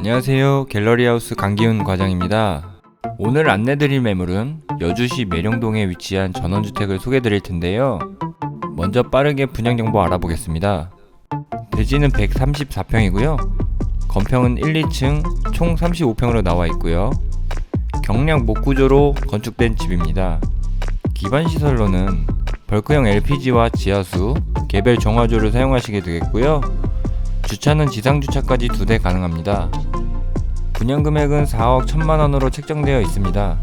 안녕하세요. 갤러리하우스 강기훈 과장입니다. 오늘 안내드릴 매물은 여주시 매령동에 위치한 전원주택을 소개드릴 텐데요. 먼저 빠르게 분양 정보 알아보겠습니다. 대지는 134평이고요. 건평은 1, 2층 총 35평으로 나와 있고요. 경량 목구조로 건축된 집입니다. 기반 시설로는 벌크형 LPG와 지하수, 개별 정화조를 사용하시게 되겠고요. 주차는 지상 주차까지 두 대 가능합니다. 분양 금액은 4억 1천만 원으로 책정되어 있습니다.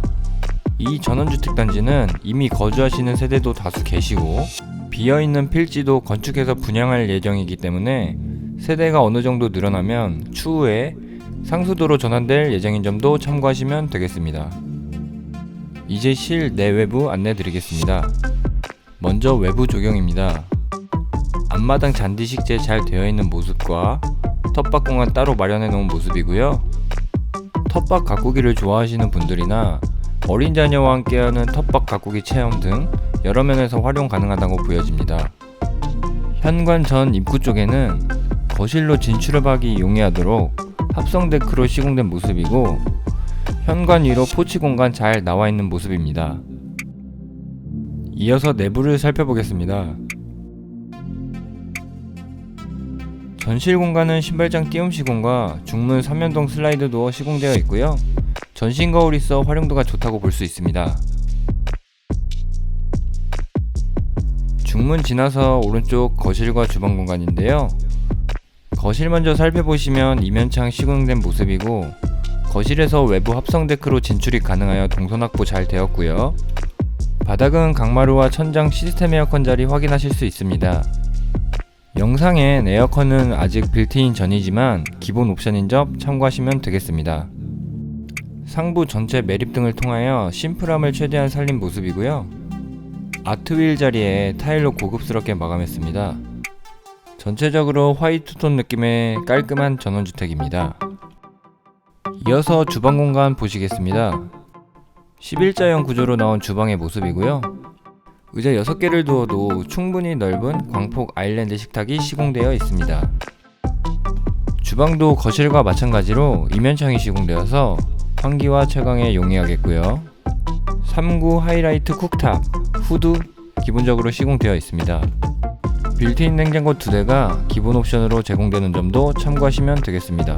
이 전원주택 단지는 이미 거주하시는 세대도 다수 계시고 비어 있는 필지도 건축해서 분양할 예정이기 때문에 세대가 어느 정도 늘어나면 추후에 상수도로 전환될 예정인 점도 참고하시면 되겠습니다. 이제 실 내외부 안내 드리겠습니다. 먼저 외부 조경입니다. 앞마당 잔디 식재 잘 되어 있는 모습과 텃밭 공간 따로 마련해 놓은 모습이고요. 텃밭 가꾸기를 좋아하시는 분들이나 어린 자녀와 함께하는 텃밭 가꾸기 체험 등 여러 면에서 활용 가능하다고 보여집니다. 현관 전 입구 쪽에는 거실로 진출하기 용이하도록 합성 데크로 시공된 모습이고 현관 위로 포치 공간 잘 나와 있는 모습입니다. 이어서 내부를 살펴보겠습니다. 전실 공간은 신발장 띄움 시공과 중문 3면동 슬라이드 도어 시공되어 있고요. 전신 거울이 있어 활용도가 좋다고 볼 수 있습니다. 중문 지나서 오른쪽 거실과 주방 공간인데요. 거실 먼저 살펴보시면 이면창 시공된 모습이고 거실에서 외부 합성 데크로 진출이 가능하여 동선 확보 잘 되었고요. 바닥은 강마루와 천장 시스템 에어컨 자리 확인하실 수 있습니다. 영상엔 에어컨은 아직 빌트인 전이지만 기본 옵션인 점 참고하시면 되겠습니다. 상부 전체 매립 등을 통하여 심플함을 최대한 살린 모습이고요. 아트윌 자리에 타일로 고급스럽게 마감했습니다. 전체적으로 화이트톤 느낌의 깔끔한 전원주택입니다. 이어서 주방 공간 보시겠습니다. 11자형 구조로 나온 주방의 모습이고요. 의자 6개를 두어도 충분히 넓은 광폭 아일랜드 식탁이 시공되어 있습니다. 주방도 거실과 마찬가지로 이면창이 시공되어서 환기와 채광에 용이하겠고요. 3구 하이라이트 쿡탑, 후드 기본적으로 시공되어 있습니다. 빌트인 냉장고 2대가 기본 옵션으로 제공되는 점도 참고하시면 되겠습니다.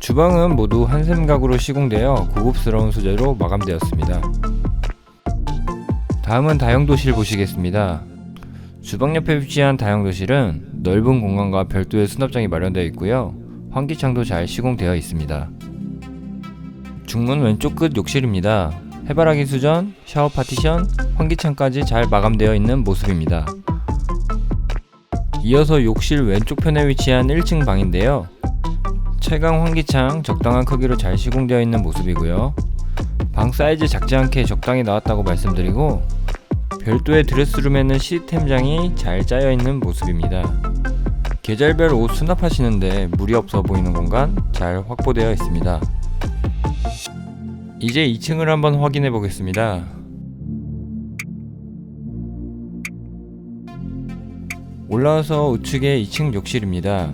주방은 모두 한샘 가구로 시공되어 고급스러운 소재로 마감되었습니다. 다음은 다용도실 보시겠습니다. 주방 옆에 위치한 다용도실은 넓은 공간과 별도의 수납장이 마련되어 있고요. 환기창도 잘 시공되어 있습니다. 중문 왼쪽 끝 욕실입니다. 해바라기 수전, 샤워 파티션, 환기창까지 잘 마감되어 있는 모습입니다. 이어서 욕실 왼쪽 편에 위치한 1층 방인데요. 채광 환기창 적당한 크기로 잘 시공되어 있는 모습이고요. 방 사이즈 작지 않게 적당히 나왔다고 말씀드리고 별도의 드레스룸에는 시스템장이 잘 짜여 있는 모습입니다. 계절별 옷 수납하시는데 무리 없어 보이는 공간 잘 확보되어 있습니다. 이제 2층을 한번 확인해 보겠습니다. 올라와서 우측에 2층 욕실입니다.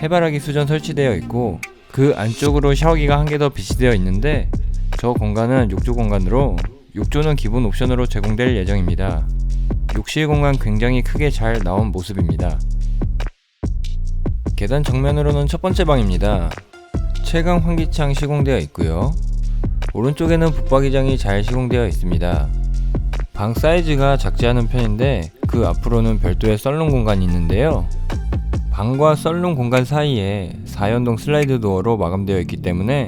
해바라기 수전 설치되어 있고 그 안쪽으로 샤워기가 한 개 더 비치되어 있는데 저 공간은 욕조 공간으로 욕조는 기본 옵션으로 제공될 예정입니다. 욕실 공간 굉장히 크게 잘 나온 모습입니다. 계단 정면으로는 첫 번째 방입니다. 채광 환기창 시공되어 있고요. 오른쪽에는 붙박이장이 잘 시공되어 있습니다. 방 사이즈가 작지 않은 편인데 그 앞으로는 별도의 썰룸 공간이 있는데요. 방과 썰룸 공간 사이에 4연동 슬라이드 도어로 마감되어 있기 때문에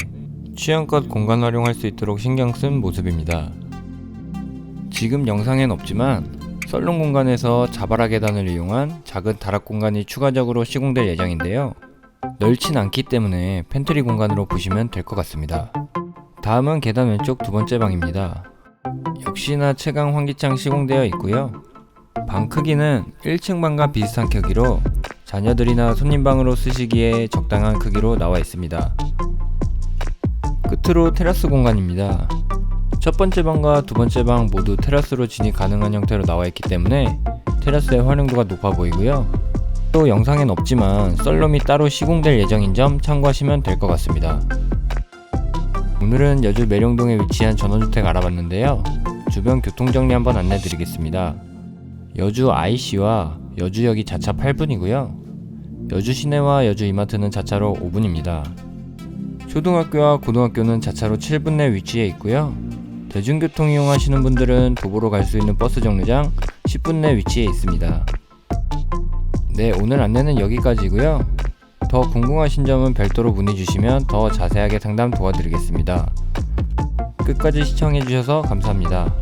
취향껏 공간 활용할 수 있도록 신경 쓴 모습입니다. 지금 영상엔 없지만 썰룸 공간에서 자바라 계단을 이용한 작은 다락 공간이 추가적으로 시공될 예정인데요. 넓진 않기 때문에 팬트리 공간으로 보시면 될 것 같습니다. 다음은 계단 왼쪽 두 번째 방입니다. 역시나 채광 환기창 시공되어 있고요. 방 크기는 1층 방과 비슷한 크기로 자녀들이나 손님 방으로 쓰시기에 적당한 크기로 나와 있습니다. 끝으로 테라스 공간입니다. 첫 번째 방과 두 번째 방 모두 테라스로 진입 가능한 형태로 나와 있기 때문에 테라스의 활용도가 높아 보이고요. 또 영상엔 없지만 썰룸이 따로 시공될 예정인 점 참고하시면 될 것 같습니다. 오늘은 여주 매룡동에 위치한 전원주택 알아봤는데요. 주변 교통정리 한번 안내 드리겠습니다. 여주 IC와 여주역이 자차 8분이고요. 여주 시내와 여주 이마트는 자차로 5분입니다. 초등학교와 고등학교는 자차로 7분 내 위치해 있고요. 대중교통 이용하시는 분들은 도보로 갈 수 있는 버스 정류장 10분 내 위치해 있습니다. 네, 오늘 안내는 여기까지고요. 더 궁금하신 점은 별도로 문의 주시면 더 자세하게 상담 도와드리겠습니다. 끝까지 시청해 주셔서 감사합니다.